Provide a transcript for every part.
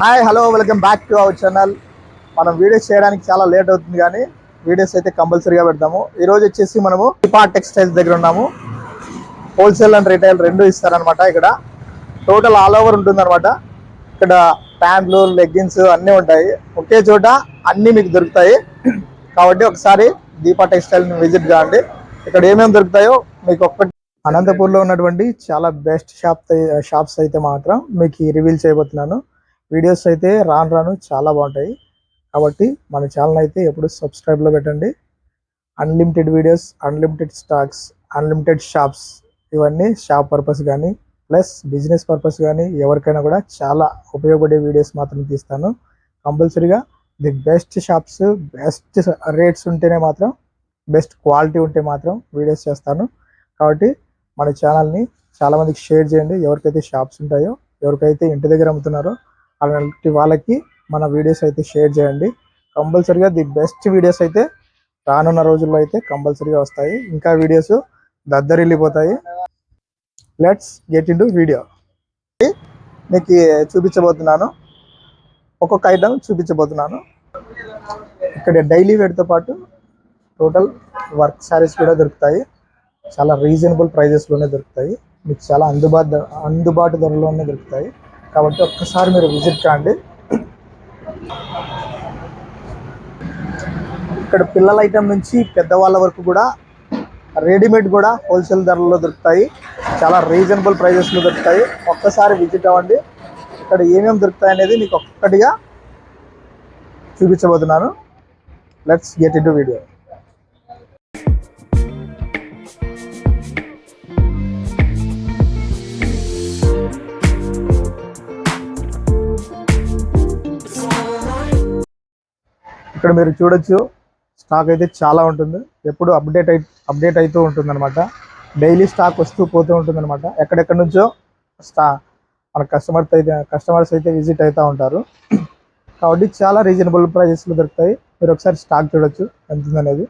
Hi hello welcome back to our channel. మనం videos చేయడానికి చాలా లేట్ అవుతుంది కానీ వీడియోస్ అయితే కంపల్సరీగా పెడతాము. ఈరోజు వచ్చేసి మనము దీపా టెక్స్టైల్స్ దగ్గర ఉన్నాము. హోల్సేల్ అండ్ రిటైల్ రెండు ఇస్తారనమాట ఇక్కడ. టోటల్ ఆల్ ఓవర్ ఉంటుందన్నమాట. ఇక్కడ ప్యాంట్లు లెగ్గిన్స్ అన్నీ ఉంటాయి. ఒకే చోట అన్నీ మీకు దొరుకుతాయి. కాబట్టి ఒకసారి దీపా టెక్స్టైల్ విజిట్ కాండి ఇక్కడ ఏమేమి దొరుకుతాయో మీకు ఒక్కటి అనంతపూర్లో ఉన్నటువంటి చాలా బెస్ట్ షాప్ షాప్స్ అయితే మాత్రం మీకు రివీల్ చేయబోతున్నాను. వీడియోస్ అయితే రాను రాను చాలా బాగుంటాయి. కాబట్టి మన ఛానల్ అయితే ఎప్పుడు సబ్స్క్రైబ్లో పెట్టండి. Unlimited videos unlimited stocks unlimited shops ఇవన్నీ షాప్ పర్పస్ కానీ ప్లస్ బిజినెస్ పర్పస్ కానీ ఎవరికైనా కూడా చాలా ఉపయోగపడే వీడియోస్ మాత్రం తీస్తాను. కంపల్సరీగా the best shops best rates ఉంటేనే మాత్రం బెస్ట్ క్వాలిటీ ఉంటే మాత్రం వీడియోస్ చేస్తాను. కాబట్టి మన ఛానల్ని చాలామందికి షేర్ చేయండి. ఎవరికైతే షాప్స్ ఉంటాయో ఎవరికైతే ఇంటి దగ్గర అమ్ముతున్నారో అలాంటి వాళ్ళకి మన వీడియోస్ అయితే షేర్ చేయండి. కంపల్సరిగా ది బెస్ట్ వీడియోస్ అయితే రానున్న రోజుల్లో అయితే కంపల్సరీగా వస్తాయి. ఇంకా వీడియోస్ దద్దరిల్లిపోతాయి. లెట్స్ గెట్ ఇన్ వీడియో మీకు చూపించబోతున్నాను. ఒక్కొక్క ఐటమ్ చూపించబోతున్నాను. ఇక్కడ డైలీ వేర్తో పాటు టోటల్ వర్క్ శారీస్ కూడా దొరుకుతాయి. చాలా రీజనబుల్ ప్రైజెస్లోనే దొరుకుతాయి. మీకు చాలా అందుబాటు అందుబాటు ధరలోనే దొరుకుతాయి. కాబట్టి ఒక్కసారి మీరు విజిట్ కాండి ఇక్కడ పిల్లల ఐటెం నుంచి పెద్దవాళ్ళ వరకు కూడా రెడీమేడ్ కూడా హోల్సేల్ ధరల్లో దొరుకుతాయి. చాలా రీజనబుల్ ప్రైజెస్లో దొరుకుతాయి. ఒక్కసారి విజిట్ అవ్వండి. ఇక్కడ ఏమేమి దొరుకుతాయి అనేది మీకు ఒక్కటిగా చూపించబోతున్నాను. లెట్స్ గెట్ ఇన్ వీడియో ఇక్కడ మీరు చూడొచ్చు. స్టాక్ అయితే చాలా ఉంటుంది. ఎప్పుడు అప్డేట్ అయి అప్డేట్ అవుతూ ఉంటుంది అనమాట డైలీ స్టాక్ వస్తూ పోతూ ఉంటుంది అనమాట ఎక్కడెక్కడి నుంచో స్టా మన కస్టమర్స్ అయితే కస్టమర్స్ అయితే విజిట్ అవుతూ ఉంటారు. కాబట్టి చాలా రీజనబుల్ ప్రైజెస్లో దొరుకుతాయి. మీరు ఒకసారి స్టాక్ చూడొచ్చు. ఎంత ఉందనేది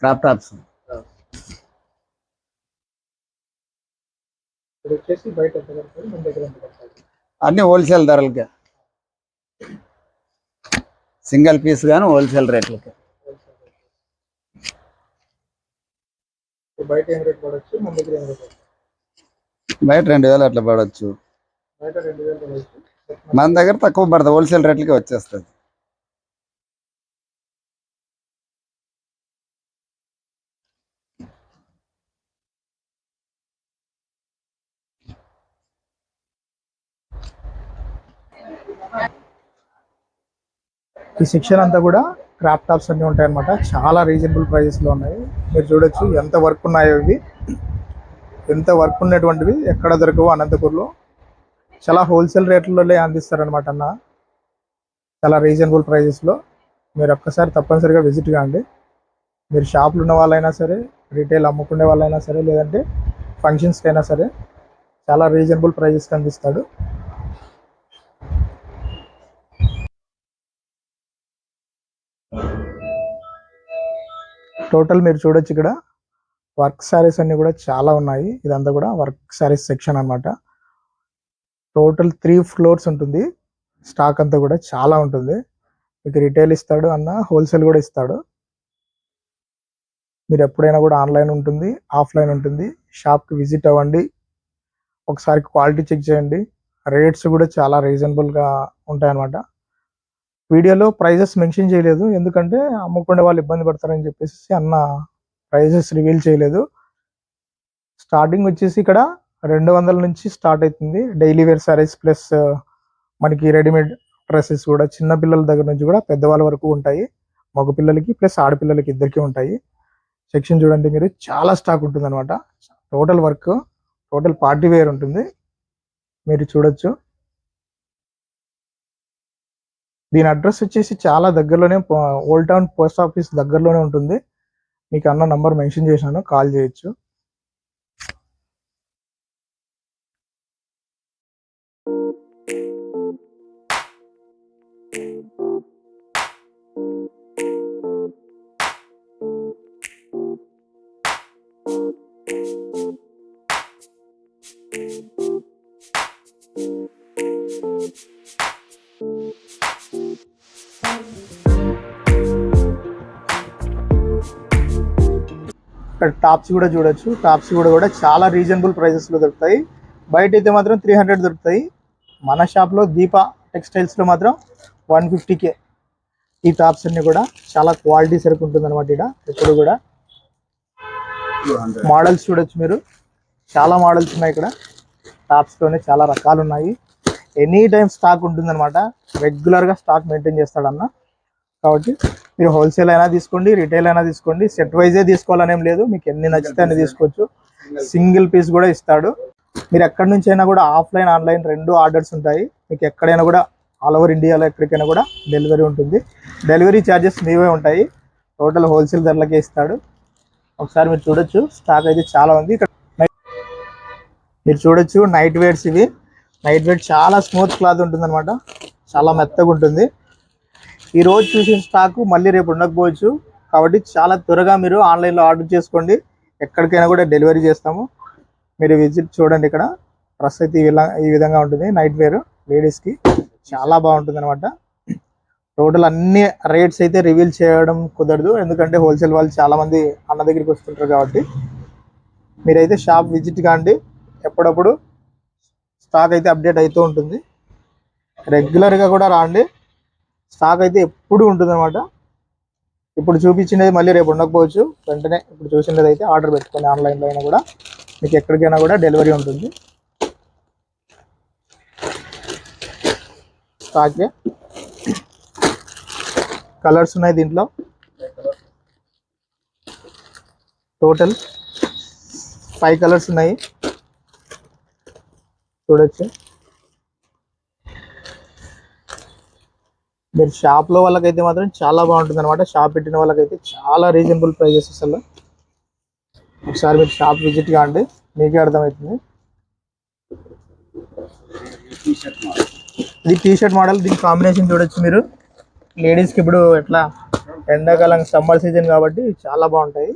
క్రాప్ టాప్స్. అన్ని హోల్సేల్ ధరలకి. సింగిల్ పీస్ కానీ హోల్సేల్ రేట్లకి. బయట రెండు వేలు అట్లా పడవచ్చు మన దగ్గర తక్కువ పడుతుంది హోల్సేల్ రేట్లకి వచ్చేస్తుంది. ఈ సెక్షన్ అంతా కూడా క్రాప్ టాప్స్ అన్ని ఉంటాయి అనమాట చాలా రీజనబుల్ ప్రైజెస్లో ఉన్నాయి. మీరు చూడొచ్చు ఎంత వర్క్ ఉన్నాయో ఇవి. ఎంత వర్క్ ఉన్నటువంటివి ఎక్కడ దొరకవు అనంతపూర్లో. చాలా హోల్సేల్ రేట్లలో అందిస్తారనమాట అన్న. చాలా రీజనబుల్ ప్రైజెస్లో మీరు ఒక్కసారి తప్పనిసరిగా విజిట్ కాండి మీరు షాపులు ఉన్న వాళ్ళైనా సరే రీటైల్ అమ్ముకునే వాళ్ళైనా సరే లేదంటే ఫంక్షన్స్కి అయినా సరే చాలా రీజనబుల్ ప్రైజెస్కి అందిస్తాడు. టోటల్ మీరు చూడొచ్చు ఇక్కడ. వర్క్ శారీస్ అన్ని కూడా చాలా ఉన్నాయి. ఇదంతా కూడా వర్క్ శారీస్ సెక్షన్ అన్నమాట. టోటల్ త్రీ ఫ్లోర్స్ ఉంటుంది. స్టాక్ అంతా కూడా చాలా ఉంటుంది. మీకు రిటైల్ ఇస్తాడు అన్న హోల్సేల్ కూడా ఇస్తాడు. మీరు ఎప్పుడైనా కూడా ఆన్లైన్ ఉంటుంది ఆఫ్లైన్ ఉంటుంది. షాప్కి విజిట్ అవ్వండి. ఒకసారి క్వాలిటీ చెక్ చేయండి. రేట్స్ కూడా చాలా రీజనబుల్గా ఉంటాయన్నమాట. వీడియోలో ప్రైజెస్ మెన్షన్ చేయలేదు. ఎందుకంటే అమ్ముకునే వాళ్ళు ఇబ్బంది పడతారని చెప్పేసి అన్న ప్రైజెస్ రివీల్ చేయలేదు. స్టార్టింగ్ వచ్చేసి ఇక్కడ రెండు వందల నుంచి స్టార్ట్ అవుతుంది. డైలీ వేర్ సారీస్ ప్లస్ మనకి రెడీమేడ్ డ్రెస్సెస్ కూడా చిన్న పిల్లల దగ్గర నుంచి కూడా పెద్దవాళ్ళ వరకు ఉంటాయి. మగ పిల్లలకి ప్లస్ ఆడపిల్లలకి ఇద్దరికి ఉంటాయి. సెక్షన్ చూడండి మీరు చాలా స్టాక్ ఉంటుంది అనమాట total work total party wear ఉంటుంది. మీరు చూడొచ్చు. దీని అడ్రస్ వచ్చేసి చాలా దగ్గరలోనే ఓల్డ్ టౌన్ పోస్ట్ ఆఫీస్ దగ్గరలోనే ఉంటుంది. మీకు అన్న నంబర్ మెన్షన్ చేశాను కాల్ చేయొచ్చు. ఇక్కడ టాప్స్ కూడా చూడొచ్చు. టాప్స్ కూడా కూడా చాలా రీజనబుల్ ప్రైసెస్లో దొరుకుతాయి. బయట అయితే మాత్రం త్రీ హండ్రెడ్ దొరుకుతాయి. మన షాప్లో దీప టెక్స్టైల్స్లో మాత్రం వన్ ఫిఫ్టీకే ఈ టాప్స్ అన్ని కూడా. చాలా క్వాలిటీ సరుకు ఉంటుంది అనమాట ఇక్కడ ఎప్పుడు కూడా. మోడల్స్ చూడొచ్చు మీరు. చాలా మోడల్స్ ఉన్నాయి ఇక్కడ. టాప్స్లోనే చాలా రకాలు ఉన్నాయి ఎనీ టైం స్టాక్ ఉంటుంది అనమాట రెగ్యులర్గా స్టాక్ మెయింటైన్ చేస్తాడన్న. కాబట్టి మీరు హోల్సేల్ అయినా తీసుకోండి రిటైల్ అయినా తీసుకోండి. సెట్ వైజే తీసుకోవాలనేం లేదు. మీకు ఎన్ని నచ్చితే అన్ని తీసుకోవచ్చు. సింగిల్ పీస్ కూడా ఇస్తాడు. మీరు ఎక్కడి నుంచి అయినా కూడా ఆఫ్లైన్ ఆన్లైన్ రెండు ఆర్డర్స్ ఉంటాయి. మీకు ఎక్కడైనా కూడా ఆల్ ఓవర్ ఇండియాలో ఎక్కడికైనా కూడా డెలివరీ ఉంటుంది. డెలివరీ ఛార్జెస్ మీవే ఉంటాయి. టోటల్ హోల్సేల్ ధరలకే ఇస్తాడు. ఒకసారి మీరు చూడొచ్చు. స్టాక్ అయితే చాలా ఉంది. ఇక్కడ మీరు చూడొచ్చు నైట్ వేర్స్ ఇవి. నైట్ వేర్ చాలా స్మూత్ క్లాత్ ఉంటుంది అనమాట చాలా మెత్తగా ఉంటుంది. ఈ రోజు చూసిన స్టాక్ మళ్ళీ రేపు ఉండకపోవచ్చు. కాబట్టి చాలా త్వరగా మీరు ఆన్లైన్లో ఆర్డర్ చేసుకోండి. ఎక్కడికైనా కూడా డెలివరీ చేస్తాము. మీరు విజిట్ చూడండి ఇక్కడ. డ్రెస్ అయితే ఈ ఈ విధంగా ఉంటుంది. నైట్ వేర్ లేడీస్కి చాలా బాగుంటుంది అనమాట టోటల్ అన్ని రేట్స్ అయితే రివీల్ చేయడం కుదరదు. ఎందుకంటే హోల్సేల్ వాళ్ళు చాలామంది అన్న దగ్గరికి వస్తుంటారు కాబట్టి. మీరైతే షాప్ విజిట్ కాండి. ఎప్పుడప్పుడు స్టాక్ అయితే అప్డేట్ అవుతూ ఉంటుంది. రెగ్యులర్గా కూడా రాండి. స్టాక్ అయితే ఎప్పుడు ఉంటుంది అనమాట ఇప్పుడు చూపించినది మళ్ళీ రేపు ఉండకపోవచ్చు. వెంటనే ఇప్పుడు చూసినది అయితే ఆర్డర్ పెట్టుకోండి ఆన్లైన్లో అయినా కూడా మీకు ఎక్కడికైనా కూడా డెలివరీ ఉంటుంది. స్టాకే. కలర్స్ ఉన్నాయి దీంట్లో. టోటల్ ఫైవ్ కలర్స్ ఉన్నాయి. చూడొచ్చు. మీరు షాప్లో వాళ్ళకైతే మాత్రం చాలా బాగుంటుంది అనమాట షాప్ పెట్టిన వాళ్ళకైతే చాలా రీజనబుల్ ప్రైజెస్ అసలు. ఒకసారి మీరు షాప్ విజిట్ కాండి మీకే అర్థమవుతుంది. ఇది టీ షర్ట్ మోడల్ దీని కాంబినేషన్ చూడొచ్చు మీరు. లేడీస్కి ఇప్పుడు ఎట్లా? ఎండాకాలం సమ్మర్ సీజన్ కాబట్టి చాలా బాగుంటాయి.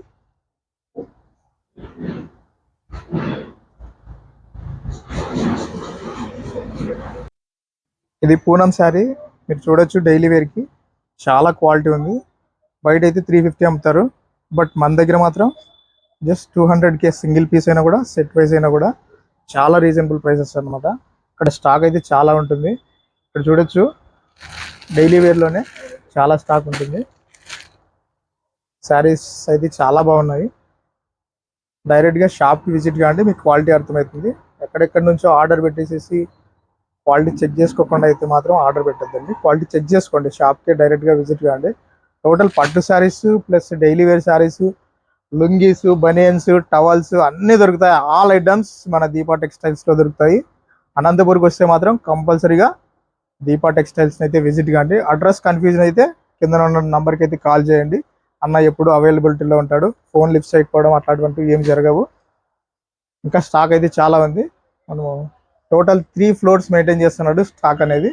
ఇది పూనం శారీ. మీరు చూడొచ్చు డైలీ వేర్కి చాలా క్వాలిటీ ఉంది. బయట అయితే త్రీ ఫిఫ్టీ అమ్ముతారు. బట్ మన దగ్గర మాత్రం జస్ట్ టూ హండ్రెడ్కే సింగిల్ పీస్ అయినా కూడా సెట్ వైజ్ అయినా కూడా చాలా రీజనబుల్ ప్రైసెస్ అన్నమాట. ఇక్కడ స్టాక్ అయితే చాలా ఉంటుంది. ఇక్కడ చూడొచ్చు డైలీ వేర్లోనే చాలా స్టాక్ ఉంటుంది. శారీస్ అయితే చాలా బాగున్నాయి. డైరెక్ట్గా షాప్కి విజిట్ కాండి మీకు క్వాలిటీ అర్థమవుతుంది. ఎక్కడెక్కడి నుంచో ఆర్డర్ పెట్టేసేసి క్వాలిటీ చెక్ చేసుకోకుండా అయితే మాత్రం ఆర్డర్ పెట్టద్దండి. క్వాలిటీ చెక్ చేసుకోండి. షాప్కి డైరెక్ట్గా విజిట్ కాండి. టోటల్ పట్టు saris plus daily wear saris lungis banians towels అన్నీ దొరుకుతాయి. ఆల్ ఐటమ్స్ మన దీపా టెక్స్టైల్స్లో దొరుకుతాయి. అనంతపూర్కి వస్తే మాత్రం కంపల్సరీగా దీపా టెక్స్టైల్స్ని అయితే విజిట్ కాండి. అడ్రస్ కన్ఫ్యూజన్ అయితే కింద ఉన్న నంబర్కి అయితే కాల్ చేయండి. అన్న ఎప్పుడు అవైలబిలిటీలో ఉంటాడు. ఫోన్ లిఫ్ట్ చేయకపోవడం అట్లాంటివంటివి ఏం జరగవు. ఇంకా స్టాక్ అయితే చాలా ఉంది. మనము టోటల్ త్రీ ఫ్లోర్స్ మెయింటైన్ చేస్తున్నాడు స్టాక్ అనేది.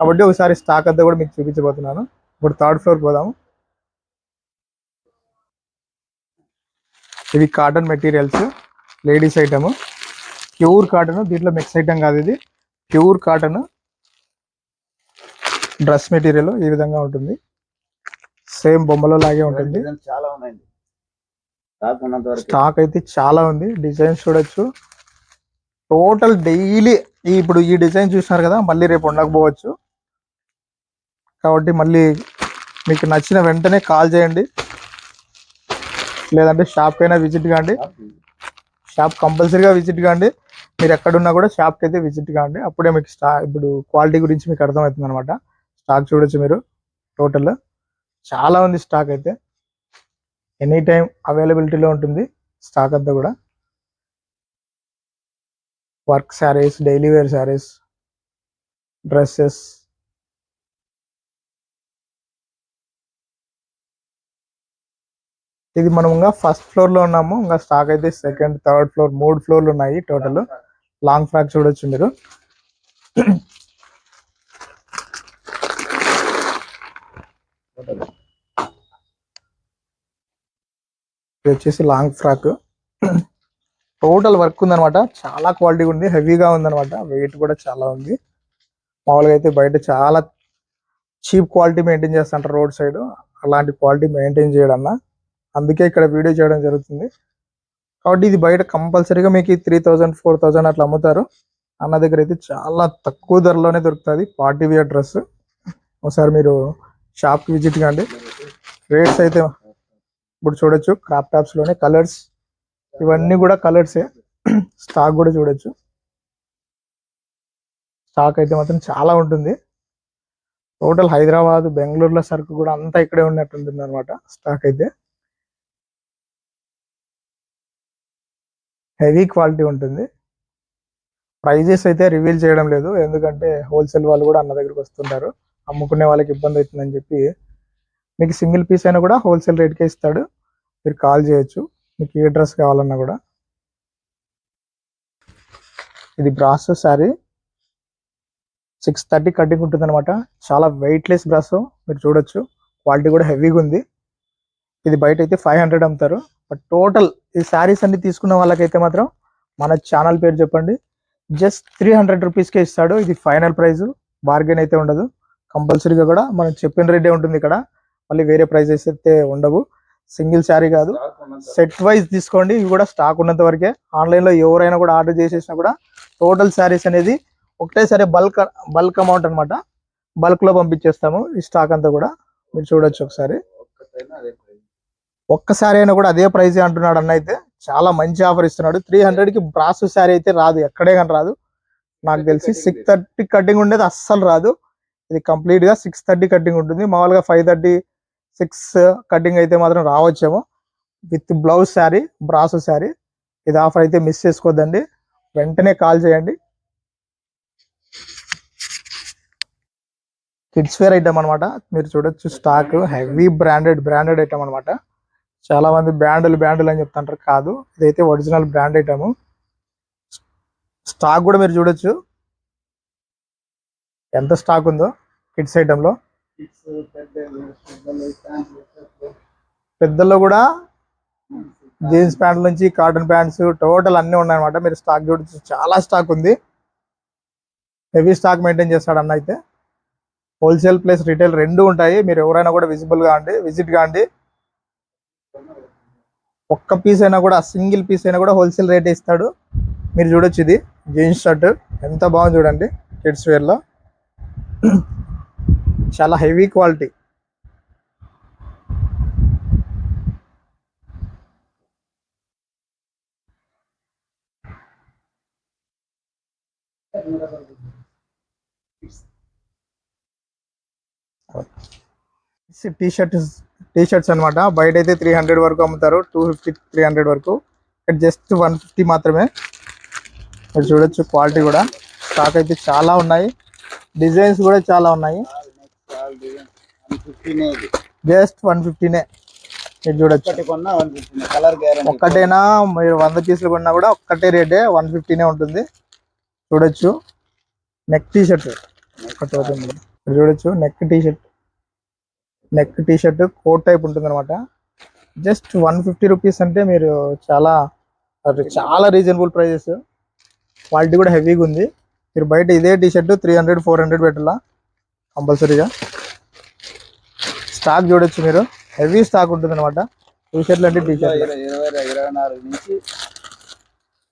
కాబట్టి ఒకసారి స్టాక్ అంతా కూడా మీకు చూపించబోతున్నాను. ఇప్పుడు థర్డ్ ఫ్లోర్ పోదాము. ఇవి cotton materials ladies item. Pure cotton దీంట్లో మిక్స్ ఐటమ్ కాదు ఇది. ప్యూర్ కాటన్ డ్రెస్ మెటీరియల్ ఈ విధంగా ఉంటుంది. సేమ్ బొమ్మలో లాగే ఉంటుంది. చాలా ఉన్నాయండి. స్టాక్ అయితే చాలా ఉంది. డిజైన్స్ చూడొచ్చు. టోటల్ డైలీ ఇప్పుడు ఈ డిజైన్ చూసినారు కదా మళ్ళీ రేపు ఉండకపోవచ్చు. కాబట్టి మళ్ళీ మీకు నచ్చిన వెంటనే కాల్ చేయండి. లేదంటే షాప్ అయినా విజిట్ కాండి. షాప్ కంపల్సరీగా విజిట్ కాండి. మీరు ఎక్కడున్నా కూడా షాప్కి అయితే విజిట్ కాండి. అప్పుడే మీకు స్టా ఇప్పుడు క్వాలిటీ గురించి మీకు అర్థమవుతుంది అనమాట స్టాక్ చూడొచ్చు మీరు టోటల్ చాలా ఉంది స్టాక్ అయితే. ఎనీ టైం అవైలబిలిటీలో ఉంటుంది స్టాక్ అంతా కూడా. Work saris daily wear saris dresses ఇది మనం ఇంకా ఫస్ట్ ఫ్లోర్లో ఉన్నాము. ఇంకా స్టాక్ అయితే సెకండ్ థర్డ్ ఫ్లోర్ మూడు ఫ్లోర్లు ఉన్నాయి టోటల్ లాంగ్ ఫ్రాక్ చూడొచ్చు మీరు ఇది వచ్చేసి లాంగ్ ఫ్రాక్ టోటల్ వర్క్ ఉందనమాట చాలా క్వాలిటీ ఉంది హెవీగా ఉందనమాట వెయిట్ కూడా చాలా ఉంది. మామూలుగా అయితే బయట చాలా చీప్ క్వాలిటీ మెయింటైన్ చేస్తుంటారు రోడ్ సైడ్. అలాంటి క్వాలిటీ మెయింటైన్ చేయడం అందుకే ఇక్కడ వీడియో చేయడం జరుగుతుంది. కాబట్టి ఇది బయట కంపల్సరీగా మీకు త్రీ థౌజండ్ ఫోర్ థౌజండ్ అట్లా అమ్ముతారు. అన్న దగ్గర అయితే చాలా తక్కువ ధరలోనే దొరుకుతుంది. Party wear dress. ఒకసారి మీరు షాప్కి విజిట్ కండి. రేట్స్ అయితే ఇప్పుడు చూడొచ్చు. క్రాప్ టాప్స్లోనే కలర్స్ ఇవన్నీ కూడా కలర్సే స్టాక్ కూడా చూడొచ్చు. స్టాక్ అయితే మాత్రం చాలా ఉంటుంది. టోటల్ హైదరాబాద్ బెంగళూరులో సరుకు కూడా అంతా ఇక్కడే ఉన్నట్టుంటుంది అనమాట స్టాక్ అయితే. హెవీ క్వాలిటీ ఉంటుంది. ప్రైజెస్ అయితే రివీల్ చేయడం లేదు. ఎందుకంటే హోల్సేల్ వాళ్ళు కూడా అన్న దగ్గరికి వస్తుంటారు. అమ్ముకునే వాళ్ళకి ఇబ్బంది అవుతుందని చెప్పి. మీకు సింగిల్ పీస్ అయినా కూడా హోల్సేల్ రేట్కే ఇస్తాడు. మీరు కాల్ చేయొచ్చు. మీకు ఏ డ్రెస్ కావాలన్నా కూడా. ఇది brass sari. Six thirty cutting ఉంటుంది అనమాట చాలా వెయిట్లెస్ బ్రాస్ మీరు చూడొచ్చు. క్వాలిటీ కూడా హెవీగా ఉంది. ఇది బయట అయితే ఫైవ్ హండ్రెడ్ అమ్ముతారు. బట్ టోటల్ ఈ శారీస్ అన్ని తీసుకున్న వాళ్ళకైతే మాత్రం మన ఛానల్ పేరు చెప్పండి. జస్ట్ త్రీ హండ్రెడ్ రూపీస్కే ఇస్తాడు. ఇది ఫైనల్ ప్రైస్ బార్గెన్ అయితే ఉండదు. కంపల్సరీగా కూడా మనం చెప్పిన రేటే ఉంటుంది ఇక్కడ. మళ్ళీ వేరే ప్రైజెస్ అయితే ఉండవు. సింగిల్ శారీ కాదు. సెట్ వైజ్ తీసుకోండి. ఇవి కూడా స్టాక్ ఉన్నంత వరకే. ఆన్లైన్లో ఎవరైనా కూడా ఆర్డర్ చేసేసినా కూడా టోటల్ శారీస్ అనేది ఒకటేసారి బల్క్ బల్క్ అమౌంట్ అన్నమాట. బల్క్లో పంపించేస్తాము ఈ స్టాక్ అంతా కూడా. మీరు చూడొచ్చు ఒకసారి. ఒక్కసారి అయినా కూడా అదే ప్రైస్ అంటున్నాడు అన్న అయితే చాలా మంచి ఆఫర్ ఇస్తున్నాడు. త్రీ హండ్రెడ్కి బ్రాస్ శారీ అయితే రాదు. ఎక్కడే కానీ రాదు. నాకు తెలిసి సిక్స్ థర్టీ కటింగ్ ఉండేది అస్సలు రాదు. ఇది కంప్లీట్గా సిక్స్ థర్టీ కటింగ్ ఉంటుంది. మామూలుగా ఫైవ్ థర్టీ సిక్స్ కటింగ్ అయితే మాత్రం రావచ్చేమో. With blouse sari brass sari. ఇది ఆఫర్ అయితే మిస్ చేసుకోవద్దండి వెంటనే కాల్ చేయండి. కిడ్స్ వేర్ ఐటమ్ అనమాట మీరు చూడొచ్చు stock heavy branded branded item అనమాట చాలా మంది బ్రాండ్లు బ్రాండ్లు అని చెప్తుంటారు. కాదు ఇదైతే ఒరిజినల్ బ్రాండ్ ఐటమ్. స్టాక్ కూడా మీరు చూడొచ్చు. ఎంత స్టాక్ ఉందో కిడ్స్ ఐటమ్లో పెద్దల్లో కూడా జీన్స్ ప్యాంట్ నుంచి కాటన్ ప్యాంట్స్ టోటల్ అన్ని ఉన్నాయన్నమాట. మీరు స్టాక్ చూడొచ్చు చాలా స్టాక్ ఉంది. హెవీ స్టాక్ మెయింటైన్ చేస్తాడు అన్న అయితే. హోల్సేల్ ప్లస్ రిటైల్ రెండు ఉంటాయి. మీరు ఎవరైనా కూడా విజిబుల్ కాండి విజిట్ కాండి ఒక్క పీస్ అయినా కూడా సింగిల్ పీస్ అయినా కూడా హోల్సేల్ రేట్ ఇస్తాడు. మీరు చూడొచ్చు ఇది. జీన్స్ షర్ట్ ఎంత బాగుంది చూడండి కిడ్స్ వేర్లో చాలా heavy quality. T shirt T shirts అనమాట బయట అయితే త్రీ హండ్రెడ్ వరకు అమ్ముతారు. టూ ఫిఫ్టీ త్రీ హండ్రెడ్ వరకు. ఇక్కడ జస్ట్ వన్ ఫిఫ్టీ మాత్రమే. మీరు చూడొచ్చు క్వాలిటీ కూడా. స్టాక్ అయితే చాలా ఉన్నాయి. డిజైన్స్ కూడా చాలా ఉన్నాయి. జస్ట్ వన్ ఫిఫ్టీనే. మీరు చూడొచ్చు. ఒక్కటేనా? మీరు వంద పీసులు కొన్నా కూడా ఒక్కటే రేటే వన్ ఫిఫ్టీనే ఉంటుంది. చూడొచ్చు. నెక్ టీ షర్ట్ ఒకటి అవుతుంది మీరు చూడొచ్చు. Neck T shirt neck T shirt coat type ఉంటుంది అనమాట జస్ట్ వన్ ఫిఫ్టీ రూపీస్ అంటే మీరు చాలా చాలా రీజనబుల్ ప్రైజెస్ క్వాలిటీ కూడా హెవీగా ఉంది. మీరు బయట ఇదే T shirt three hundred four hundred పెట్టాలా? కంపల్సరీగా. స్టాక్ చూడొచ్చు మీరు. హెవీ స్టాక్ ఉంటుంది అనమాట టీ షర్ట్లు అంటే టీ షర్ట్లు నుంచి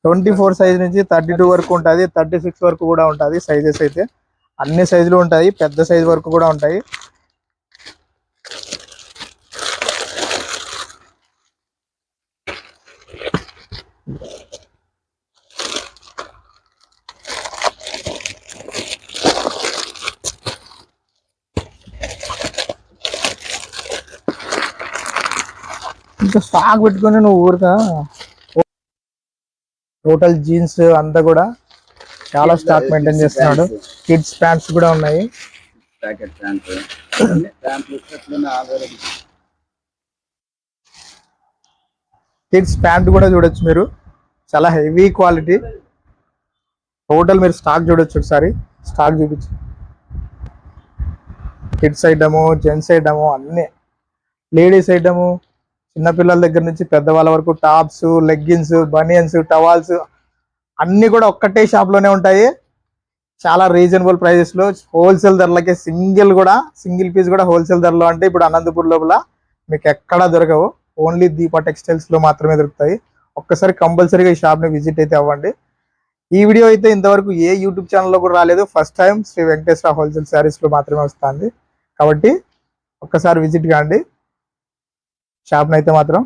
ట్వంటీ ఫోర్ సైజ్ నుంచి థర్టీ టూ వరకు ఉంటుంది. థర్టీ సిక్స్ వరకు కూడా ఉంటుంది. సైజెస్ అయితే అన్ని సైజులు ఉంటాయి. పెద్ద సైజ్ వరకు కూడా ఉంటాయి. ఇంకా స్టాక్ పెట్టుకొని నువ్వు ఊరికా. టోటల్ జీన్స్ అంతా కూడా చాలా స్టాక్ మెయింటైన్ చేస్తున్నాడు. కిడ్స్ ప్యాంట్స్ కూడా ఉన్నాయి. కిడ్స్ ప్యాంట్ కూడా చూడొచ్చు మీరు. చాలా హెవీ క్వాలిటీ టోటల్ మీరు స్టాక్ చూడొచ్చు ఒకసారి. స్టాక్ చూపించు. కిడ్స్ ఐటము జెంట్స్ ఐటము అన్నీ. లేడీస్ ఐటము చిన్నపిల్లల దగ్గర నుంచి పెద్దవాళ్ళ వరకు టాప్స్ లెగ్గిన్స్ బనియన్స్ టవాల్స్ అన్నీ కూడా ఒక్కటే షాప్లోనే ఉంటాయి. చాలా రీజనబుల్ ప్రైజెస్లో హోల్సేల్ ధరలకే సింగిల్ కూడా సింగిల్ పీస్ కూడా హోల్సేల్ ధరలో అంటే ఇప్పుడు అనంతపూర్ లోపల మీకు ఎక్కడా దొరకవు. ఓన్లీ దీపా టెక్స్టైల్స్లో మాత్రమే దొరుకుతాయి. ఒక్కసారి కంపల్సరీగా ఈ షాప్ని విజిట్ అయితే అవ్వండి. ఈ వీడియో అయితే ఇంతవరకు ఏ యూట్యూబ్ ఛానల్లో కూడా రాలేదు. First time Shri Venkateswara wholesale శారీస్లో మాత్రమే వస్తుంది. కాబట్టి ఒక్కసారి విజిట్ కాండి. షాప్ని అయితే మాత్రం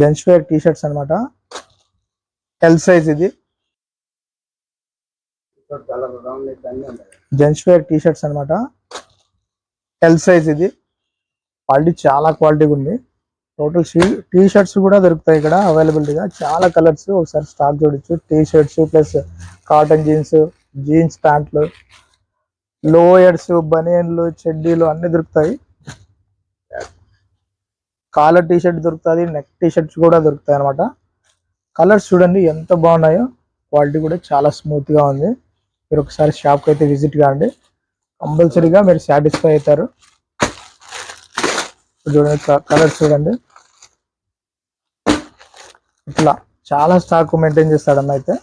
జెంట్స్ వేర్ టీ షర్ట్స్ అనమాట ఎల్ సైజ్ ఇది. జెంట్స్ వేర్ టీ షర్ట్స్ అనమాట ఎల్ సైజ్ ఇది. క్వాలిటీ చాలా క్వాలిటీగా ఉంది. టోటల్ టీ షర్ట్స్ కూడా దొరుకుతాయి ఇక్కడ అవైలబిలిటీగా చాలా కలర్స్ ఒకసారి స్టాక్ చూడొచ్చు T shirts plus cotton jeans jeans ప్యాంట్లు లోయర్స్ బనియన్లు చెడ్డీలు అన్ని దొరుకుతాయి. కాలర్ టీ షర్ట్ దొరుకుతుంది నెక్ టీ షర్ట్స్ కూడా దొరుకుతాయి అనమాట కలర్స్ చూడండి ఎంత బాగున్నాయో క్వాలిటీ కూడా చాలా స్మూత్గా ఉంది. మీరు ఒకసారి షాప్కి అయితే విజిట్ కాండి. కంపల్సరీగా మీరు సాటిస్ఫై అవుతారు. చూడండి కలర్స్ చూడండి. ఇట్లా చాలా స్టాక్ మెయింటైన్ చేస్తాడు అన్న అయితే.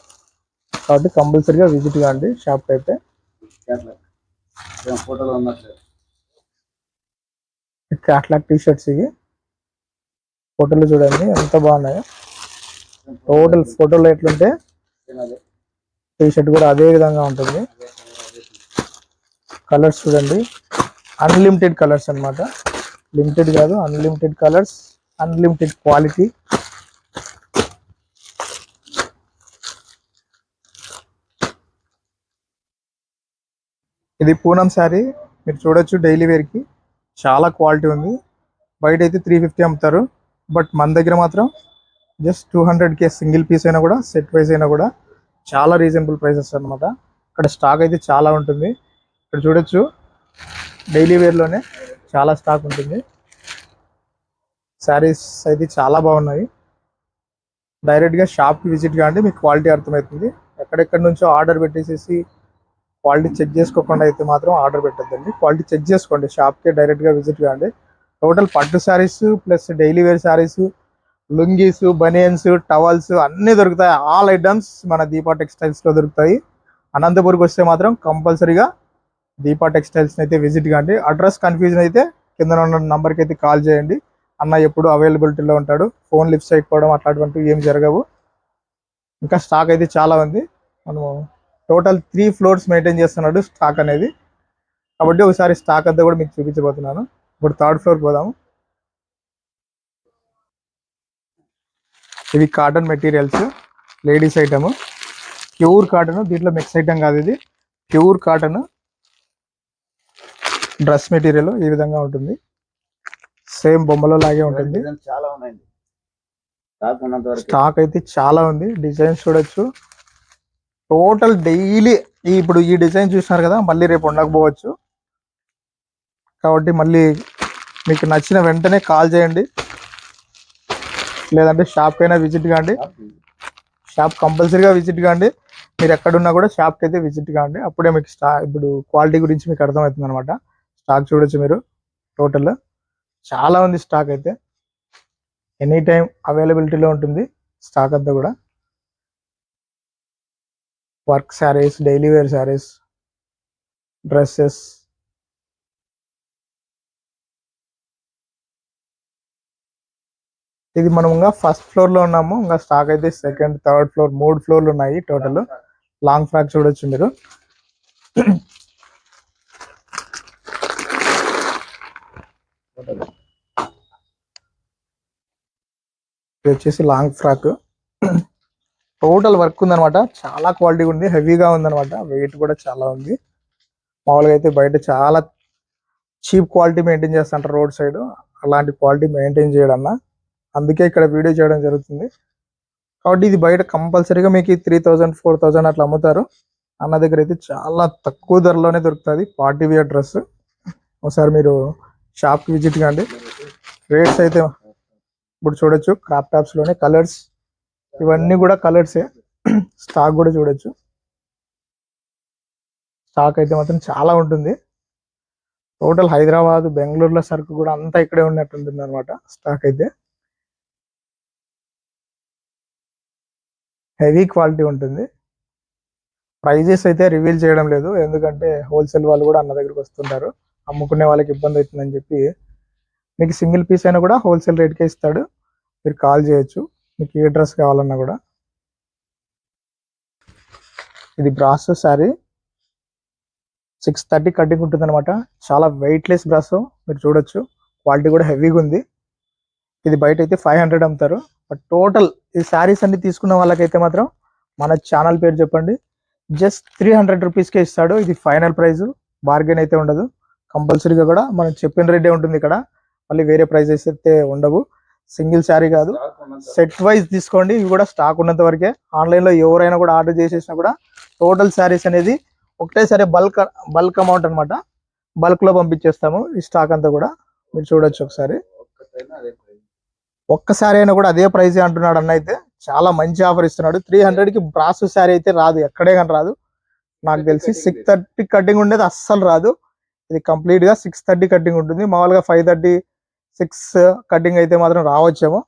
కాబట్టి కంపల్సరీగా విజిట్ కాండి షాప్ అయితే. క్యాట్లాగ్ టీ షర్ట్స్ ఇవి. ఫోటోలు చూడండి ఎంత బాగున్నాయో. టోటల్ ఫోటోలు ఎట్లుంటే టీ షర్ట్ కూడా అదే విధంగా ఉంటుంది. కలర్స్ చూడండి అన్లిమిటెడ్ కలర్స్ అన్నమాట. లిమిటెడ్ కాదు అన్లిమిటెడ్ కలర్స్ అన్లిమిటెడ్ క్వాలిటీ ఇది పూనం శారీ మీరు చూడొచ్చు డైలీ వేర్కి. చాలా క్వాలిటీ ఉంది. బయట అయితే త్రీ ఫిఫ్టీ అమ్ముతారు. బట్ మన దగ్గర మాత్రం జస్ట్ టూ హండ్రెడ్కే సింగిల్ పీస్ అయినా కూడా సెట్ వైజ్ అయినా కూడా చాలా రీజనబుల్ ప్రైసెస్ అన్నమాట. ఇక్కడ స్టాక్ అయితే చాలా ఉంటుంది. ఇక్కడ చూడొచ్చు డైలీ వేర్లోనే చాలా స్టాక్ ఉంటుంది. శారీస్ అయితే చాలా బాగున్నాయి. డైరెక్ట్గా షాప్కి విజిట్ కాండి మీకు క్వాలిటీ అర్థమవుతుంది. ఎక్కడెక్కడి నుంచో ఆర్డర్ పెట్టేసేసి క్వాలిటీ చెక్ చేసుకోకుండా అయితే మాత్రం ఆర్డర్ పెట్టద్దండి. క్వాలిటీ చెక్ చేసుకోండి. షాప్కే డైరెక్ట్గా విజిట్ కాండి టోటల్ పట్టు saris plus daily wear saris lungis banians towels అన్నీ దొరుకుతాయి. ఆల్ ఐటమ్స్ మన దీపా టెక్స్టైల్స్లో దొరుకుతాయి. అనంతపూర్కి వస్తే మాత్రం కంపల్సరీగా దీపా టెక్స్టైల్స్ని అయితే విజిట్ కాండి. అడ్రస్ కన్ఫ్యూజన్ అయితే కింద ఉన్న నంబర్కి అయితే కాల్ చేయండి. అన్న ఎప్పుడు అవైలబిలిటీలో ఉంటాడు. ఫోన్ లిఫ్ట్ చేయకపోవడం అట్లాంటివంటివి ఏం జరగవు. ఇంకా స్టాక్ అయితే చాలా ఉంది. మనము టోటల్ త్రీ ఫ్లోర్స్ మెయింటైన్ చేస్తున్నాడు స్టాక్ అనేది. కాబట్టి ఒకసారి స్టాక్ అంతా కూడా మీకు చూపించబోతున్నాను. ఇప్పుడు థర్డ్ ఫ్లోర్ పోదాము. ఇవి cotton materials ladies item pure cotton దీంట్లో మిక్స్ ఐటమ్ కాదు ఇది. ప్యూర్ కాటన్ డ్రెస్ మెటీరియల్ ఈ విధంగా ఉంటుంది. సేమ్ బొమ్మలో లాగే ఉంటుంది. చాలా ఉన్నాయండి. స్టాక్ అయితే చాలా ఉంది. డిజైన్స్ చూడొచ్చు. టోటల్ డైలీ ఇప్పుడు ఈ డిజైన్ చూసినారు కదా మళ్ళీ రేపు ఉండకపోవచ్చు. కాబట్టి మళ్ళీ మీకు నచ్చిన వెంటనే కాల్ చేయండి. లేదంటే షాప్కైనా అయినా విజిట్ కాండి. షాప్ కంపల్సరీగా విజిట్ కాండి. మీరు ఎక్కడున్నా కూడా షాప్కి అయితే విజిట్ కాండి. అప్పుడే మీకు స్టా ఇప్పుడు క్వాలిటీ గురించి మీకు అర్థమవుతుంది అనమాట స్టాక్ చూడొచ్చు మీరు. టోటల్ చాలా ఉంది స్టాక్ అయితే. ఎనీ టైం అవైలబిలిటీలో ఉంటుంది స్టాక్ అంతా కూడా. Work saris daily wear saris dresses ఇది మనం ఇంకా ఫస్ట్ ఫ్లోర్లో ఉన్నాము. ఇంకా స్టాక్ అయితే సెకండ్ థర్డ్ ఫ్లోర్ మూడు ఫ్లోర్లు ఉన్నాయి టోటల్ లాంగ్ ఫ్రాక్ చూడొచ్చు మీరు. ఇది వచ్చేసి లాంగ్ ఫ్రాక్ టోటల్ వర్క్ ఉందనమాట చాలా క్వాలిటీ ఉంది. హెవీగా ఉందనమాట వెయిట్ కూడా చాలా ఉంది. మామూలుగా అయితే బయట చాలా చీప్ క్వాలిటీ మెయింటైన్ చేస్తుంటారు రోడ్ సైడ్. అలాంటి క్వాలిటీ మెయింటైన్ చేయడన్నా అందుకే ఇక్కడ వీడియో చేయడం జరుగుతుంది. కాబట్టి ఇది బయట కంపల్సరీగా మీకు త్రీ థౌజండ్ ఫోర్ థౌజండ్ అట్లా అమ్ముతారు. అన్న దగ్గర అయితే చాలా తక్కువ ధరలోనే దొరుకుతుంది. Party wear dress. ఒకసారి మీరు షాప్కి విజిట్ కాండి. రేట్స్ అయితే ఇప్పుడు చూడొచ్చు. క్రాప్ టాప్స్లోనే కలర్స్. ఇవన్నీ కూడా కలర్సే. స్టాక్ కూడా చూడొచ్చు. స్టాక్ అయితే మాత్రం చాలా ఉంటుంది. టోటల్ హైదరాబాద్ బెంగళూరులో సరుకు కూడా అంతా ఇక్కడే ఉన్నట్టుంటుంది అనమాట స్టాక్ అయితే. హెవీ క్వాలిటీ ఉంటుంది. ప్రైజెస్ అయితే రివీల్ చేయడం లేదు. ఎందుకంటే హోల్సేల్ వాళ్ళు కూడా అన్న దగ్గరికి వస్తుంటారు. అమ్ముకునే వాళ్ళకి ఇబ్బంది అవుతుందని చెప్పి మీకు సింగిల్ పీస్ అయినా కూడా హోల్సేల్ రేట్కే ఇస్తాడు. మీరు కాల్ చేయొచ్చు. మీకు ఏ డ్రెస్ కావాలన్నా కూడా. ఇది brass sari. Six thirty cutting ఉంటుంది అనమాట చాలా వెయిట్లెస్ బ్రాస్. మీరు చూడొచ్చు. క్వాలిటీ కూడా హెవీగా ఉంది. ఇది బయట అయితే ఫైవ్ హండ్రెడ్ అమ్ముతారు. బట్ టోటల్ ఈ శారీస్ అన్ని తీసుకున్న వాళ్ళకైతే మాత్రం మన ఛానల్ పేరు చెప్పండి. జస్ట్ త్రీ హండ్రెడ్ రూపీస్కే ఇస్తాడు. ఇది ఫైనల్ ప్రైస్ బార్గెన్ అయితే ఉండదు. కంపల్సరీగా కూడా మనం చెప్పిన రేటే ఉంటుంది ఇక్కడ. మళ్ళీ వేరే ప్రైజెస్ అయితే ఉండవు. సింగిల్ శారీ కాదు. సెట్ వైజ్ తీసుకోండి. ఇవి కూడా స్టాక్ ఉన్నంత వరకే. ఆన్లైన్లో ఎవరైనా కూడా ఆర్డర్ చేసేసినా కూడా టోటల్ శారీస్ అనేది ఒకటేసారి బల్క్ బల్క్ అమౌంట్ అన్నమాట. బల్క్లో పంపించేస్తాము. ఈ స్టాక్ అంతా కూడా. మీరు చూడొచ్చు ఒకసారి. ఒక్కసారి అయినా కూడా అదే ప్రైస్ అంటున్నాడు అన్న అయితే చాలా మంచి ఆఫర్ ఇస్తున్నాడు. త్రీ హండ్రెడ్కి బ్రాస్ శారీ అయితే రాదు ఎక్కడే కానీ రాదు. నాకు తెలిసి సిక్స్ థర్టీ కటింగ్ ఉండేది అస్సలు రాదు. ఇది కంప్లీట్గా సిక్స్ థర్టీ కటింగ్ ఉంటుంది. మామూలుగా ఫైవ్ థర్టీ సిక్స్ కటింగ్ అయితే మాత్రం రావచ్చేమో.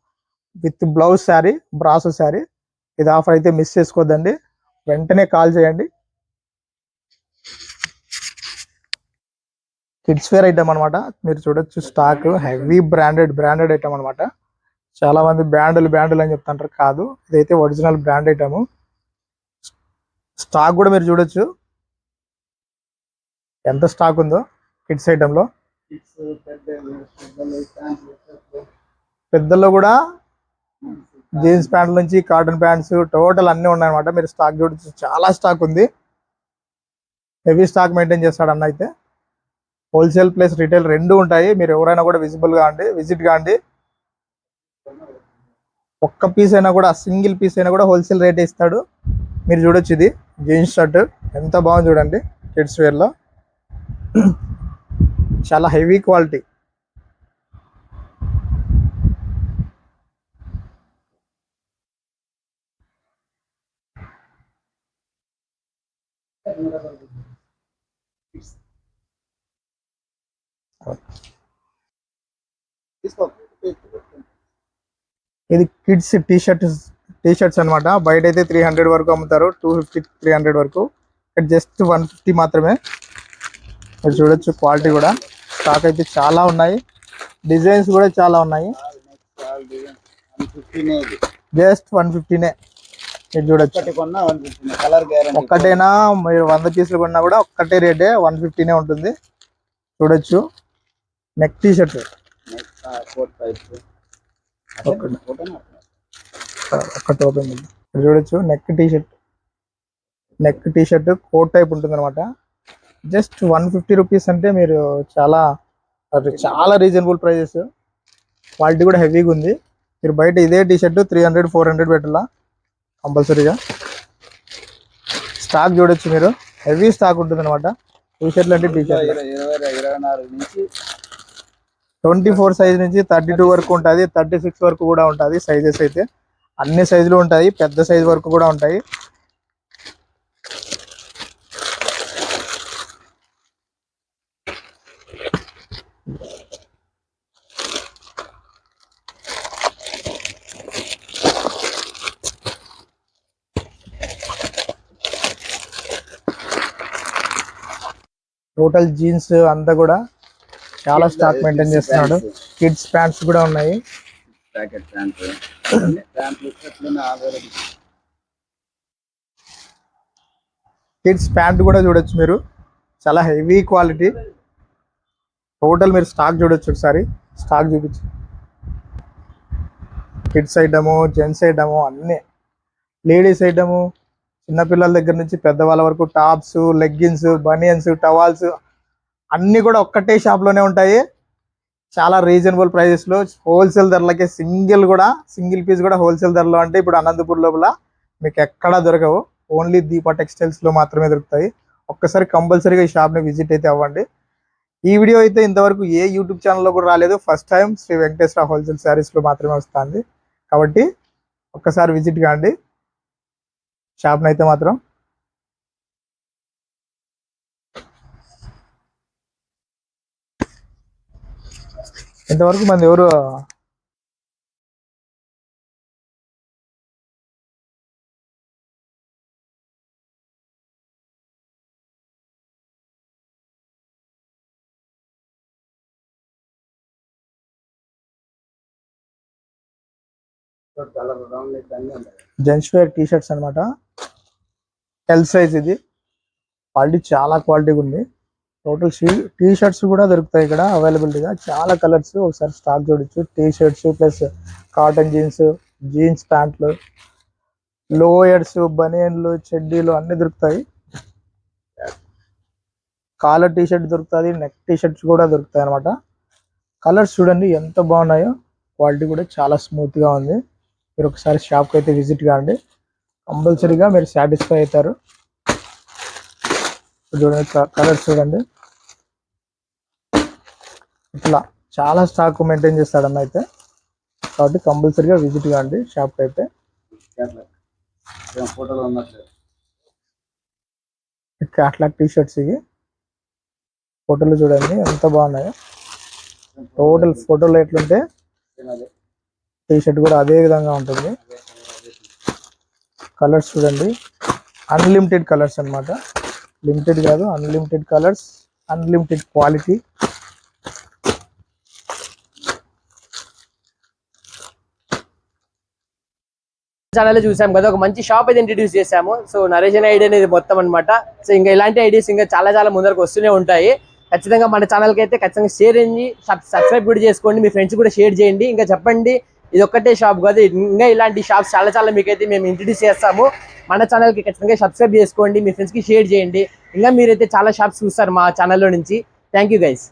With blouse sari brass sari. ఇది ఆఫర్ అయితే మిస్ చేసుకోవద్దండి. వెంటనే కాల్ చేయండి. కిడ్స్ వేర్ ఐటమ్ అన్నమాట. మీరు చూడొచ్చు stock heavy branded branded item అన్నమాట. చాలా మంది బ్రాండ్లు బ్రాండ్లు అని చెప్తుంటారు. కాదు ఇదైతే ఒరిజినల్ బ్రాండ్ ఐటమ్ స్టాక్ కూడా మీరు చూడొచ్చు. ఎంత స్టాక్ ఉందో కిడ్స్ ఐటమ్లో. పెద్దల్లో కూడా జీన్స్ ప్యాంట్ నుంచి కాటన్ ప్యాంట్స్ టోటల్ అన్ని ఉన్నాయన్నమాట. మీరు స్టాక్ చూడొచ్చు. చాలా స్టాక్ ఉంది. హెవీ స్టాక్ మెయింటైన్ చేస్తాడు అన్న అయితే. హోల్సేల్ ప్లస్ రిటైల్ రెండు ఉంటాయి. మీరు ఎవరైనా కూడా విజిబుల్ కాండి విజిట్ కాండి ఒక్క పీస్ అయినా కూడా సింగిల్ పీస్ అయినా కూడా హోల్సేల్ రేట్ ఇస్తాడు. మీరు చూడొచ్చు ఇది జీన్స్ షర్ట్ ఎంత బాగుంది చూడండి కిడ్స్ వేర్లో చాలా హెవీ క్వాలిటీ తీసుకో ఇది kids T shirts T shirts అనమాట బయట అయితే త్రీ హండ్రెడ్ వరకు అమ్ముతారు. టూ ఫిఫ్టీ త్రీ హండ్రెడ్ వరకు. ఇక్కడ జస్ట్ వన్ ఫిఫ్టీ మాత్రమే. మీరు చూడొచ్చు క్వాలిటీ కూడా. స్టాక్ అయితే చాలా ఉన్నాయి. డిజైన్స్ కూడా చాలా ఉన్నాయి. జస్ట్ వన్ ఫిఫ్టీనే మీరు చూడొచ్చు. ఒక్కటేనా? మీరు వంద పీసులు కొన్నా కూడా ఒక్కటే రేటే వన్ ఫిఫ్టీనే ఉంటుంది. చూడొచ్చు. నెక్ టీ షర్ట్ ఒకటి. ఓపెన్ చూడొచ్చు. Neck T-shirt. Neck T-shirt coat type ఉంటుంది అనమాట జస్ట్ వన్ ఫిఫ్టీ రూపీస్ అంటే మీరు చాలా చాలా రీజనబుల్ ప్రైజెస్. క్వాలిటీ కూడా హెవీగా ఉంది. మీరు బయట ఇదే T-shirt three hundred four hundred పెట్టాలా? కంపల్సరీగా. స్టాక్ చూడొచ్చు మీరు. హెవీ స్టాక్ ఉంటుంది అనమాట టీషర్ట్లు అంటే టీషర్ట్ ఇరవై ఇరవై నాలుగు నుంచి ట్వంటీ ఫోర్ సైజ్ నుంచి థర్టీ టూ వరకు ఉంటుంది థర్టీ సిక్స్ వరకు కూడా ఉంటుంది సైజెస్ అయితే. అన్ని సైజులు ఉంటాయి పెద్ద సైజ్ వరకు కూడా ఉంటాయి. టోటల్ జీన్స్ అంతా కూడా చాలా స్టాక్ మెయింటైన్ చేస్తున్నాడు. కిడ్స్ ప్యాంట్స్ కూడా ఉన్నాయి. ప్యాకెట్ కిడ్స్ ప్యాంట్ కూడా చూడొచ్చు మీరు. చాలా హెవీ క్వాలిటీ టోటల్ మీరు స్టాక్ చూడొచ్చు ఒకసారి. స్టాక్ చూపించు. కిడ్స్ ఐటము జెంట్స్ ఐటము అన్నీ. లేడీస్ ఐటము చిన్నపిల్లల దగ్గర నుంచి పెద్దవాళ్ళ వరకు టాప్స్ లెగ్గిన్స్ బనియన్స్ టవాల్స్ అన్నీ కూడా ఒక్కటే షాప్లోనే ఉంటాయి. చాలా రీజనబుల్ ప్రైజెస్లో హోల్సేల్ ధరలకే సింగిల్ కూడా సింగిల్ పీస్ కూడా హోల్సేల్ ధరలో అంటే ఇప్పుడు అనంతపూర్ లోపల మీకు ఎక్కడా దొరకవు. ఓన్లీ దీపా టెక్స్టైల్స్లో మాత్రమే దొరుకుతాయి. ఒక్కసారి కంపల్సరీగా ఈ షాప్ని విజిట్ అయితే అవ్వండి. ఈ వీడియో అయితే ఇంతవరకు ఏ యూట్యూబ్ ఛానల్లో కూడా రాలేదు. First time Shri Venkateswara wholesale శారీస్లో మాత్రమే వస్తుంది. కాబట్టి ఒక్కసారి విజిట్ కాండి. షాప్ని అయితే మాత్రం ఇంతవరకు మంది ఎవరు జెంట్స్ వేర్ టీ షర్ట్స్ అనమాట ఎల్ సైజ్ ఇది. క్వాలిటీ చాలా క్వాలిటీగా ఉంది. టోటల్ టీ షర్ట్స్ కూడా దొరుకుతాయి ఇక్కడ అవైలబిలిటీగా చాలా కలర్స్ ఒకసారి స్టాక్ చూడొచ్చు T-shirts plus cotton jeans jeans ప్యాంట్లు లోయర్స్ బనియన్లు చెడ్డీలు అన్ని దొరుకుతాయి. కాలర్ టీ షర్ట్ దొరుకుతుంది నెక్ టీ షర్ట్స్ కూడా దొరుకుతాయి అనమాట కలర్స్ చూడండి ఎంత బాగున్నాయో. క్వాలిటీ కూడా చాలా స్మూత్గా ఉంది. మీరు ఒకసారి షాప్కి అయితే విజిట్ కాండి. కంపల్సరీగా మీరు సాటిస్ఫై అవుతారు. చూడండి కలర్స్ చూడండి. ఇట్లా చాలా స్టాక్ మెయింటైన్ చేస్తాడు అన్న అయితే. కాబట్టి కంపల్సరీగా విజిట్ కాండి షాప్కి అయితే. క్యాట్లాగ్ ఫోటోలో టీ షర్ట్స్ ఇవి. ఫోటోలు చూడండి ఎంత బాగున్నాయో. టోటల్ ఫోటోలు ఎట్లుంటే టీ షర్ట్ కూడా అదే విధంగా ఉంటుంది. కలర్స్ చూడండి. అన్లిమిటెడ్ కలర్స్ అన్నమాట. లిమిటెడ్ కాదు unlimited colours unlimited quality channel చూసాం కదా ఒక మంచి షాప్ అయితే ఇంట్రడ్యూస్ చేశాము. సో నరేషన్ ఐడియా అనేది మొత్తం అనమాట సో ఇంకా ఇలాంటి ఐడియాస్ ఇంకా చాలా చాలా ముందరకు వస్తూనే ఉంటాయి. ఖచ్చితంగా మన ఛానల్కి అయితే ఖచ్చితంగా షేర్ చేయండి సబ్స్క్రైబ్ కూడా చేసుకోండి మీ ఫ్రెండ్స్ కూడా షేర్ చేయండి. ఇంకా చెప్పండి ఇది ఒక్కటే షాప్ కాదు ఇంకా ఇలాంటి షాప్స్ చాలా చాలా మీకైతే మేము ఇంట్రడ్యూస్ చేస్తాము. మన ఛానల్కి ఖచ్చితంగా సబ్స్క్రైబ్ చేసుకోండి మీ ఫ్రెండ్స్కి షేర్ చేయండి. ఇంకా మీరైతే చాలా షాప్స్ చూస్తారు మా ఛానల్లో నుంచి. Thank you guys